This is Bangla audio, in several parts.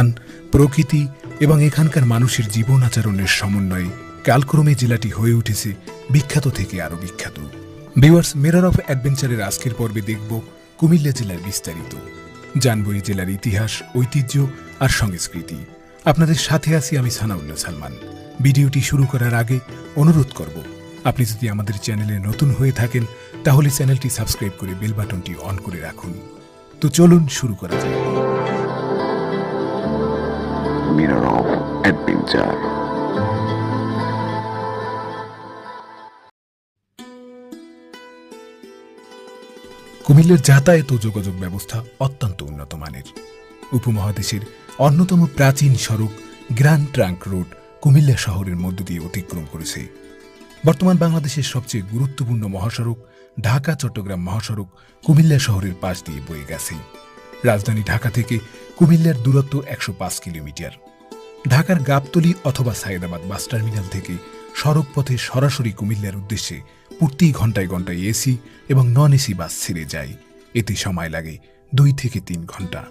অবস্থান প্রকৃতি এবং এখানকার মানুষের জীবন আচরণের সমন্বয়ে কালক্রমে জেলাটি হয়ে উঠেছে বিখ্যাত থেকে আরও বিখ্যাত। ভিউয়ার্স মিরর অফ অ্যাডভেঞ্চারের আজকের পর্বে দেখব কুমিল্লা জেলার বিস্তারিত। জানব এই জেলার ইতিহাস, ঐতিহ্য আর সংস্কৃতি। আপনাদের সাথে আছি আমি সানাউল্লাহ সালমান। ভিডিওটি শুরু করার আগে অনুরোধ করব, আপনি যদি আমাদের চ্যানেলে নতুন হয়ে থাকেন, তাহলে চ্যানেলটি সাবস্ক্রাইব করে বেল বাটনটি অন করে রাখুন। তো চলুন শুরু করা যাক। Adventure. কুমিল্লার যাতায়াত ও যোগাযোগ ব্যবস্থা অত্যন্ত উন্নত মানের। উপমহাদেশের অন্যতম প্রাচীন সড়ক গ্র্যান্ড ট্রাঙ্ক রোড কুমিল্লা শহরের মধ্য দিয়ে অতিক্রম করেছে। বর্তমান বাংলাদেশের সবচেয়ে গুরুত্বপূর্ণ মহাসড়ক ঢাকা চট্টগ্রাম মহাসড়ক কুমিল্লা শহরের পাশ দিয়ে বয়ে গেছে। রাজধানী ঢাকা থেকে কুমিল্লার দূরত্ব একশো পাঁচ কিলোমিটার। ঢাকার গাবতলী অথবা সায়েদাবাদ বাস টার্মিনাল থেকে সড়ক পথে সরাসরি কুমিল্লার উদ্দেশ্যে প্রতি ঘন্টায় ঘন্টায় এসি এবং নন এসি বাস ছেড়ে যায়। এতে সময় লাগে দুই থেকে তিন ঘণ্টা।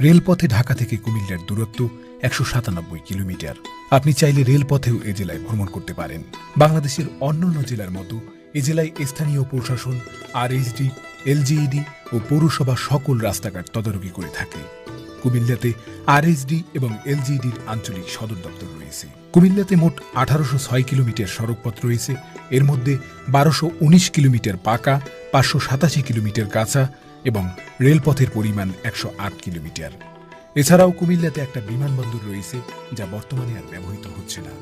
রেলপথে ঢাকা থেকে কুমিল্লার দূরত্ব একশো সাতানব্বই কিলোমিটার। আপনি চাইলে রেলপথেও এ জেলায় ভ্রমণ করতে পারেন। বাংলাদেশের অন্যান্য জেলার মতো এ জেলায় স্থানীয় প্রশাসন আরএসডি এলজিইডি ও পৌরসভা সকল রাস্তাঘাট তদারকি করে থাকে। কুমিল্লাতে আরএসডি এবং এলজিডির আঞ্চলিক সদর দপ্তর রয়েছে। কুমিল্লাতে মোট আঠারোশো ছয় কিলোমিটার সড়কপথ রয়েছে। এর মধ্যে বারোশো উনিশ কিলোমিটার পাকা, পাঁচশো সাতাশি কিলোমিটার কাঁচা এবং রেলপথের পরিমাণ একশো আট কিলোমিটার। এছাড়াও কুমিল্লাতে একটা বিমানবন্দর রয়েছে, যা বর্তমানে আর ব্যবহৃত হচ্ছে না।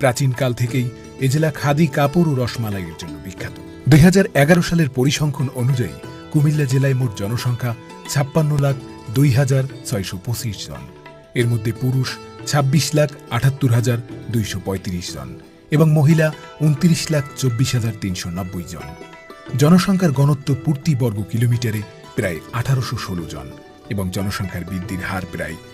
প্রাচীনকাল থেকেই এ জেলা খাদি, কাপড় ও রসমালাইয়ের জন্য বিখ্যাত। দুই হাজার এগারো সালের পরিসংখ্যান অনুযায়ী কুমিল্লা জেলায় মোট জনসংখ্যা ছাপ্পান্ন লাখ দুই হাজার ছয়শো পঁচিশ জন। এর মধ্যে পুরুষ ছাব্বিশ লাখ আটাত্তর হাজার দুইশো পঁয়ত্রিশ জন এবং মহিলা উনত্রিশ লাখ চব্বিশ হাজার তিনশো নব্বই জন। জনসংখ্যার ঘনত্ব প্রতি বর্গ কিলোমিটারে প্রায় আঠারোশো ষোলো জন এবং জনসংখ্যার বৃদ্ধির হার প্রায়